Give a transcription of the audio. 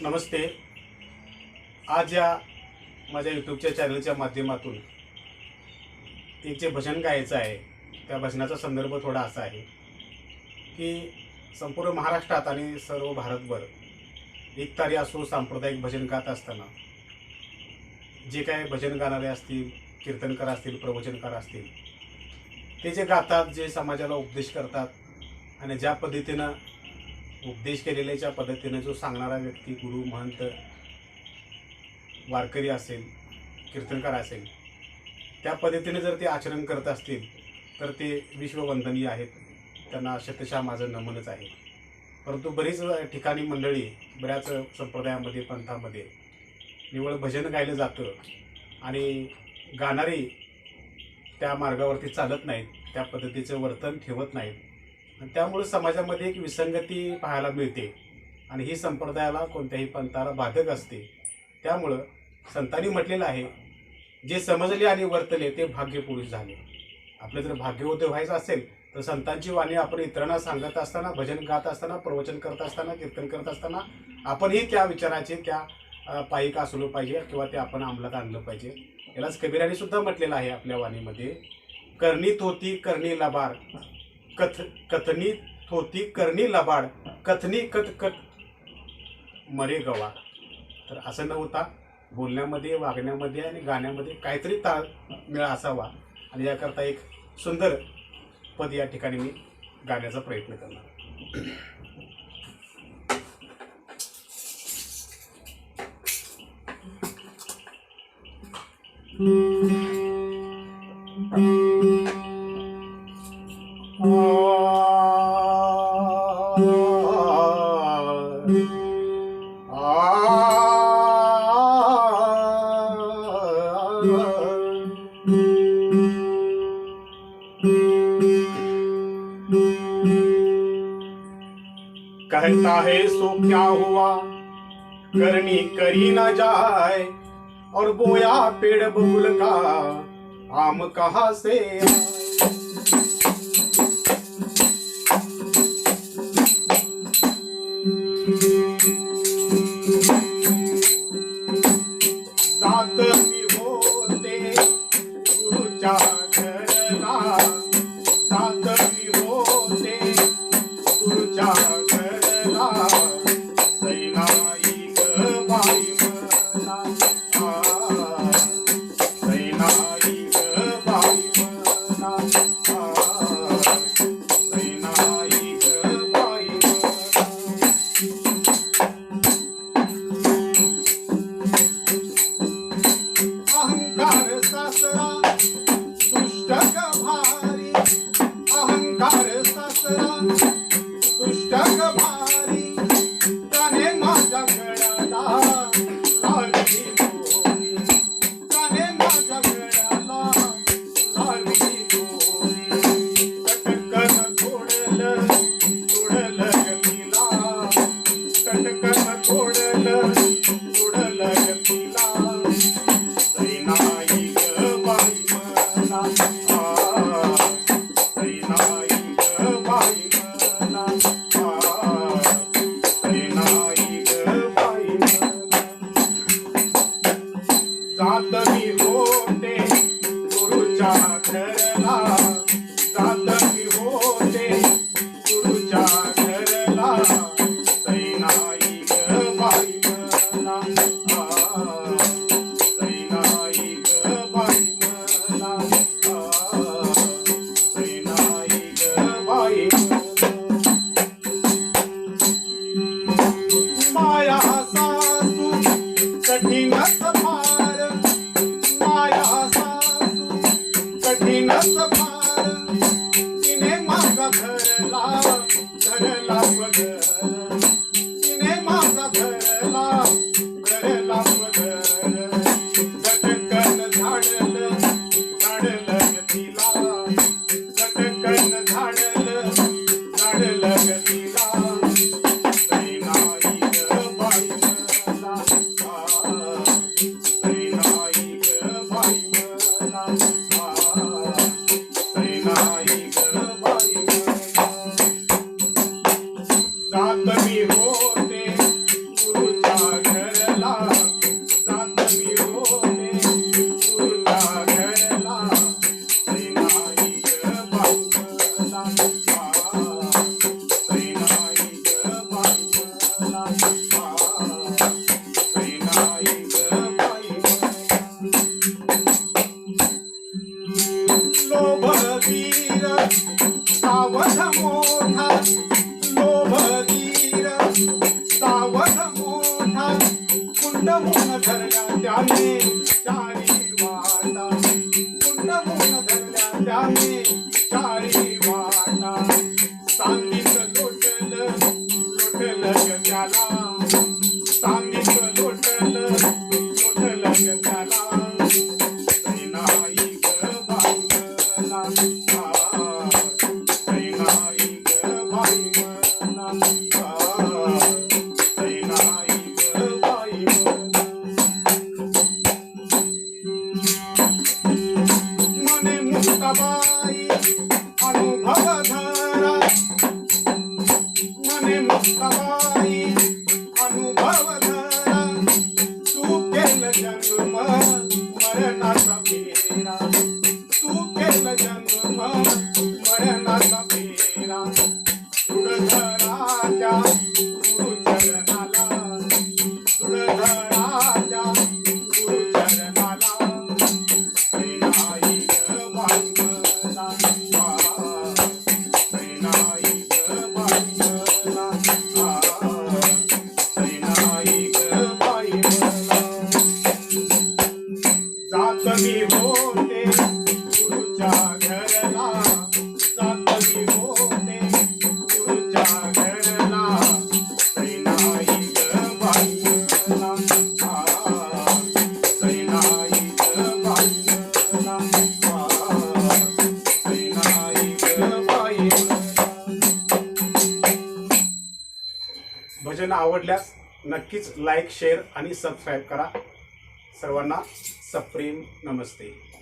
नमस्ते. आज या माझ्या यूट्यूबच्या चॅनलच्या माध्यमातून एक जे भजन गायचं आहे त्या भजनाचा संदर्भ थोडा असा आहे की संपूर्ण महाराष्ट्रात आणि सर्व भारतभर एकतारी असो सांप्रदायिक भजन गात असताना जे काय भजन गाणारे असतील कीर्तनकार असतील प्रवचनकार असतील ते जे गातात जे समाजाला उपदेश करतात आणि ज्या पद्धतीनं उपदेश केलेल्याच्या पद्धतीने जो सांगणारा व्यक्ती गुरु महंत वारकरी असेल कीर्तनकार असेल त्या पद्धतीने जर ते आचरण करत असतील तर ते विश्ववंदनीय आहेत. त्यांना शतशः माझं नमनच आहे. परंतु बरीच ठिकाणी मंडळी बऱ्याच संप्रदायामध्ये पंथामध्ये निवळ भजन गायलं जातं आणि गाणारे त्या मार्गावरती चालत नाहीत त्या पद्धतीचं वर्तन ठेवत नाहीत. आणि त्यामुळे समाजामध्ये एक विसंगती पाहायला मिळते. आणि ही संप्रदायाला कोणत्याही पंथाला बाधक असते. त्यामुळं संतांनी म्हटलेलं आहे जे समजले आणि वर्तले ते भाग्यपुरुष झाले. आपलं जर भाग्यवत व्हायचं असेल तर संतांची वाणी आपण इतरांना सांगत असताना भजन गात असताना प्रवचन करत असताना कीर्तन करत असताना आपणही त्या विचाराचे त्या पायिका असलो पाहिजे किंवा ते आपण अंमलात आणलं पाहिजे. यालाच कबीराने सुद्धा म्हटलेलं आहे आपल्या वाणीमध्ये. करणीत होती करणी लबार. कथ कथनी थोती करणी लबाड कथनी कथ कथ. मरे गवा. तर असं न होता बोलण्यामध्ये वागण्यामध्ये आणि गाण्यामध्ये काहीतरी ताळमेळ असावा. आणि याकरता एक सुंदर पद या ठिकाणी मी गाण्याचा प्रयत्न करणार. कहता है सो क्या हुआ करनी करी ना जाए और बोया पेड़ बबुल का आम कहा से आए? God. Amen. सावध मोठा लोभगीर सावध मोठा कुंड धरला त्याने भजन आवडल्यास नक्कीच लाईक शेअर आणि सबस्क्राईब करा. सर्वांना सप्रेम नमस्ते.